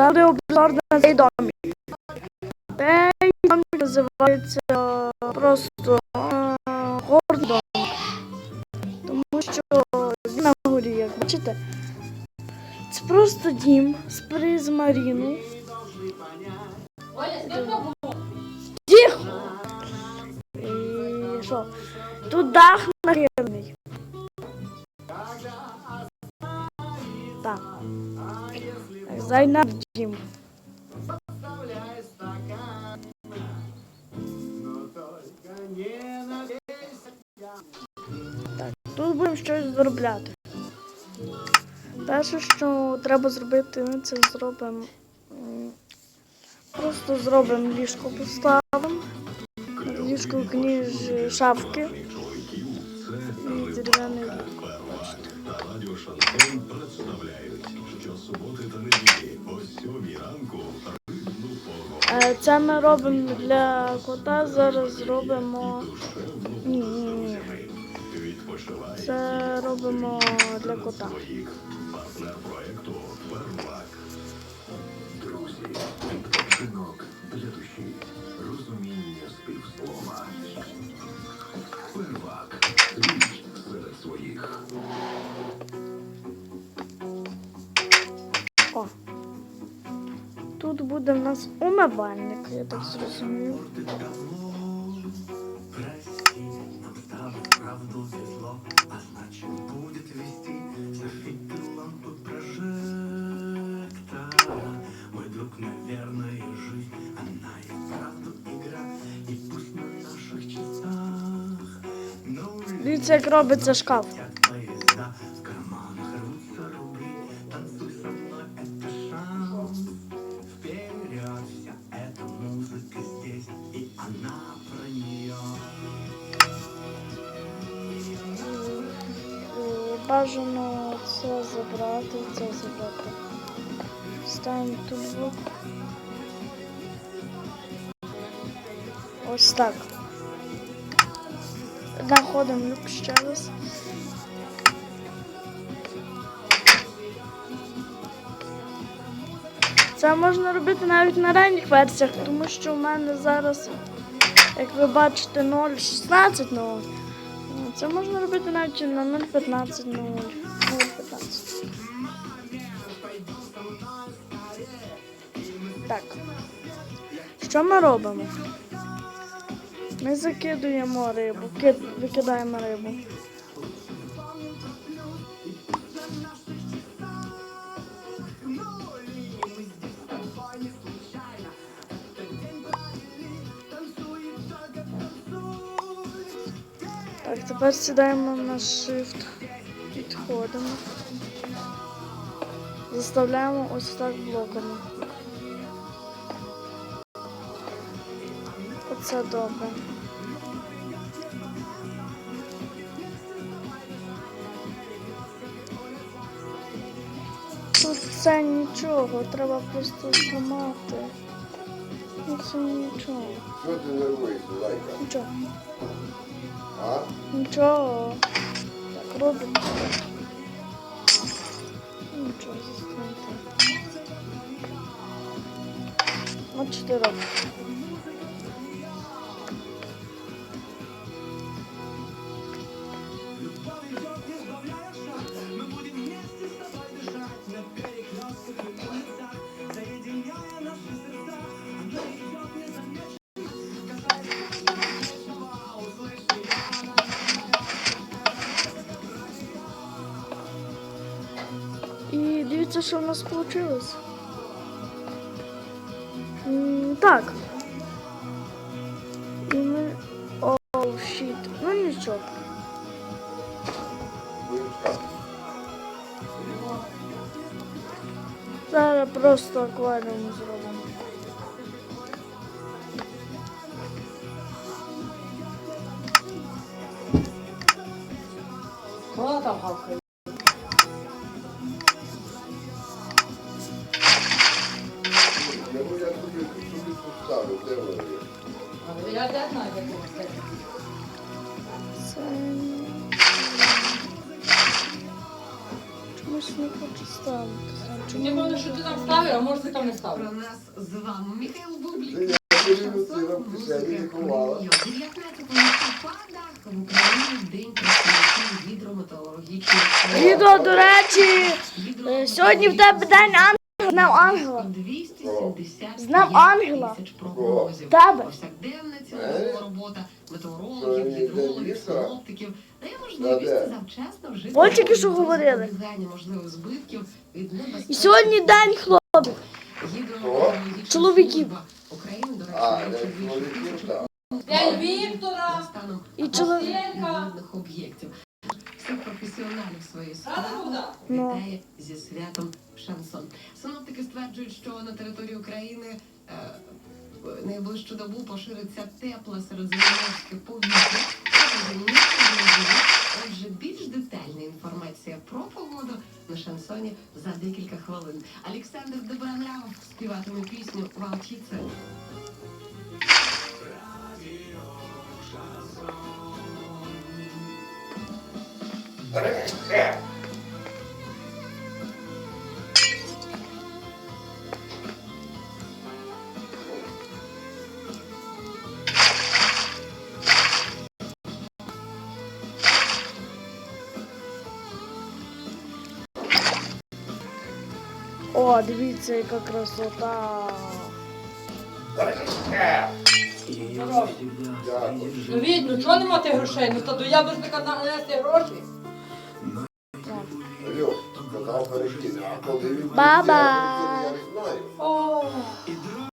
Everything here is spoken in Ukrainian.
Буде обзор на цей домик. Цей домик називається просто е, гордий домик. Тому що на горі, як бачите. Це просто дім з призмаріну. Тихо! І що? Тут дах накривний. Зайна дім. Так, тут будемо щось заробляти. Перше, що треба зробити, ми це зробимо. Просто зробимо ліжко, поставимо. Ліжко кніж шафки. І дерев'яний вік. Бачите. Радіо Шансон представляють щосуботи та неділі о сьомій ранку рибну погоду. Е, Це ми робимо для кота. Зараз зробимо. Ні, ні, ні. Це робимо для кота. партнер проекту Первак. Тут буде в нас умивальник, я так зрозумів. Прости, нам стало правду Бажано це забрати, це забрати. Ставимо тут. вот. Ось так. Знаходимо люк ще раз. Це можна робити навіть на ранніх версіях, тому що в мене зараз, як ви бачите, 0.16 ну, це можна робити навіть на 0.15 0. 0.15. Так. Що ми робимо? Ми закидуємо рибу, кид, викидаємо рибу. Так, тепер сідаємо на shift, підходимо. Заставляємо ось так блоками. Оце добре. Тут це нічого, треба просто зламати. Це нічого. Що ти? Нічого. Нічого. Так, робимо. Нічого, застаньте. От чотири ти робиш? І дивіться, що в нас вийшло. Так. І ми. Оу, щіт. Ну нічого. Будеш шкаф. Зараз просто акваріум зробимо. Хто там гавкає? Я Це. Чомусь не хочу ставити. Сам Не що ти там ставив, а може ти там не ставив. Про нас з вами Михайло Бублік. ні, я дивлюся, в кишені не ховала. 19 листопада в Україні День працівників гідрометеорологічної Відео, до речі, е, сьогодні в тебе день ангела. Ангела. 270 З Днем ангела. тисяч прогнозів. Тебе. Повсякденна цілодобова робота метеорологів, гідрологів, синоптиків дає можливість завчасно вжити От тільки що говорили. можливих збитків від І сьогодні день хлопців. Чоловіків. України, до речі, більше тисячі. День Віктора. І чоловік. відповідних об'єктів. Професіоналів своєї справи Правда? Ну. вітає зі святом шансон. Синоптики стверджують, що на території України е, в найближчу добу пошириться тепле середземноморське повітря. Отже, більш детальна інформація про погоду на шансоні за декілька хвилин. Олександр Добронравов співатиме пісню Валчиця. О, дивіться, яка красота. Ну видно, чого нема тих грошей? Ну то до яблучника нанести гроші. Bye bye.